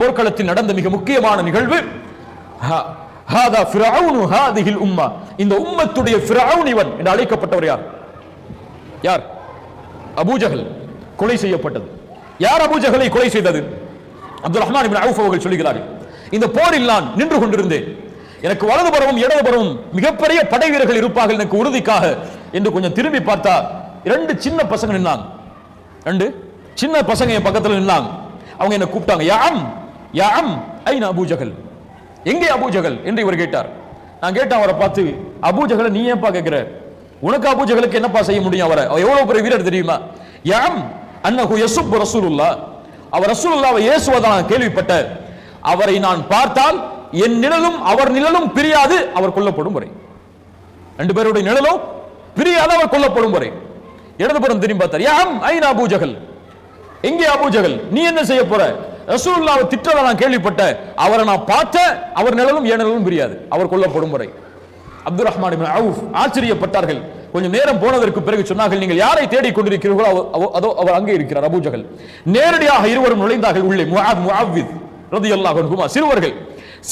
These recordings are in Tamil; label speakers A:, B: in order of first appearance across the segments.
A: போர்க்களத்தில் நடந்த மிக முக்கியமான நிகழ்வு ஹா- ஹாதா ஃபிரௌனு ஹாதிஹில் உம்மா. இந்த உம்மத்துடைய ஃபிரௌன் இவன் என்று அழைக்கப்பட்டவர் யார்? யார்? அபூஜகல் கொலை செய்யப்பட்டது. யார் அபூஜகலை கொலை செய்தது? அப்துல் ரஹ்மான் இப்னு அவுஃப் அவர்கள் சொல்கிறார்கள் இந்த போரில் நான் நின்று கொண்டிருந்தேன். எனக்கு வலதுபுறமும் இடதுபுறமும் மிகப்பெரிய படை வீரர்கள் இருப்பார்கள் எனக்கு உறுதிக்காக என்று கொஞ்சம் திரும்பி பார்த்தா ரெண்டு சின்ன பசங்க நின்னாங்க. ரெண்டு சின்ன பசங்க என் பக்கத்தில் நின்னாங்க. அவங்க என்ன கூப்பிட்டாங்க யாம் யாம் ஐநா அபூஜகல் எங்கே அபூஜகல் என்று இவர் கேட்டார். நான் கேட்டேன் அவரை பார்த்து அபூஜகலை நீ ஏன்பா கேட்கிற? உனக்கு அபூஜகலுக்கு என்னப்பா செய்ய முடியும் அவரை? அவர் எவ்வளவு பெரிய வீரர் தெரியுமா? யாம் அன்னகு யசுப் ரசூலுல்லா. அவர் ரசூலுல்லாவை ஏசுவதா நான் கேள்விப்பட்ட அவரை நான் பார்த்தால் என் நிழலும் அவர் நிழலும் பிரியாது அவர் கொல்லப்படும் வரை. ரெண்டு பேருடைய நிழலும் பிரியாது அவர் கொல்லப்படும் வரை. இடதுபுறம் திரும்பி பார்த்தார். யாம் ஐநா அபூஜகல் எங்கே அபூஜகல் நீ என்ன செய்ய போற? ரசூல்லாவை திட்டத நான் கேள்விப்பட்ட அவரை நான் பார்த்த அவர் நிழலும் என் நிழலும் அவர் கொல்லப்படும் முறை அப்துல் ரஹ்மான் அவுஃப் ஆச்சரியப்பட்டார்கள். கொஞ்சம் நேரம் போனதற்கு பிறகு சொன்னார்கள் நீங்கள் யாரை தேடிக் கொண்டிருக்கிறீர்களோ அதோ அவர் அங்கே இருக்கிறார் அபூஜகல் நேரடியாக இருவரும் நுழைந்தார்கள் உள்ளே. முஆத் முஆவித் ரலியல்லாஹு அன்ஹுமா சிறுவர்கள்.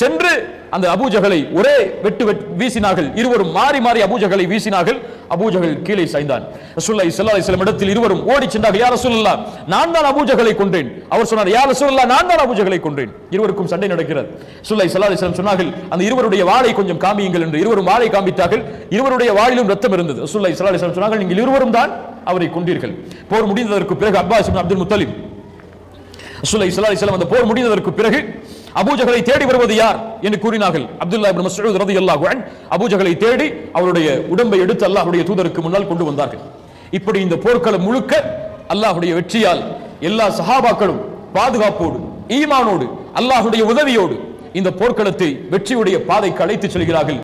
A: சென்று அந்த அபூஜகலை ஒரே வெட்டு வீசினார்கள். இருவரும் மாறி மாறி அபூஜகலை வீசினார்கள். அபூஜகல் கீழே சாய்ந்தான். ரசூலுல்லாஹி ஸல்லல்லாஹு அலைஹி இடத்தில் இருவரும் ஓடி சென்றார்கள். யா ரசூலுல்லாஹ் நான் தான் அபூஜகலை கொன்றேன். அவர் சொன்னார் யா ரசூலுல்லாஹ் நான் தான் அபூஜகலை கொன்றேன். இருவருக்கும் சண்டை நடக்கிறது. ரசூலுல்லாஹி ஸல்லல்லாஹு அலைஹி சொன்னார்கள் அந்த இருவருடைய வாளை கொஞ்சம் காமியுங்கள் என்று. இருவரும் வாளை காமித்தார்கள். இருவருடைய வாளிலும் ரத்தம் இருந்தது. ரசூலுல்லாஹி ஸல்லல்லாஹு அலைஹி சொன்னார்கள் நீங்கள் இருவரும் தான் அவரை கொண்டீர்கள் போர் முடிந்ததற்கு பிறகு அப்பாஸ் இப்னு அப்துல் முத்தலிப் ரசூலுல்லாஹி ஸல்லல்லாஹு அலைஹி அந்த போர் முடிந்ததற்கு பிறகு அபூஜகளை தேடி வருவது யார் என்று கூறினார்கள். அப்துல்லா இப்னு மஸ்ஊத் ரலியல்லாஹு அன் அபூஜகளை தேடி அவருடைய உடம்பை எடுத்து அல்லாஹ்வுடைய தூதருக்கு முன்னால் கொண்டு வந்தார்கள். இப்படி இந்த போர்க்களம் முழுக்க அல்லாஹ்வுடைய வெற்றியால் எல்லா சஹாபாக்களும் பாதுகாப்போடு ஈமானோடு அல்லாஹ்வுடைய உதவியோடு இந்த போர்க்களத்தை வெற்றியுடைய பாதைக்கு அழைத்து செல்கிறார்கள்.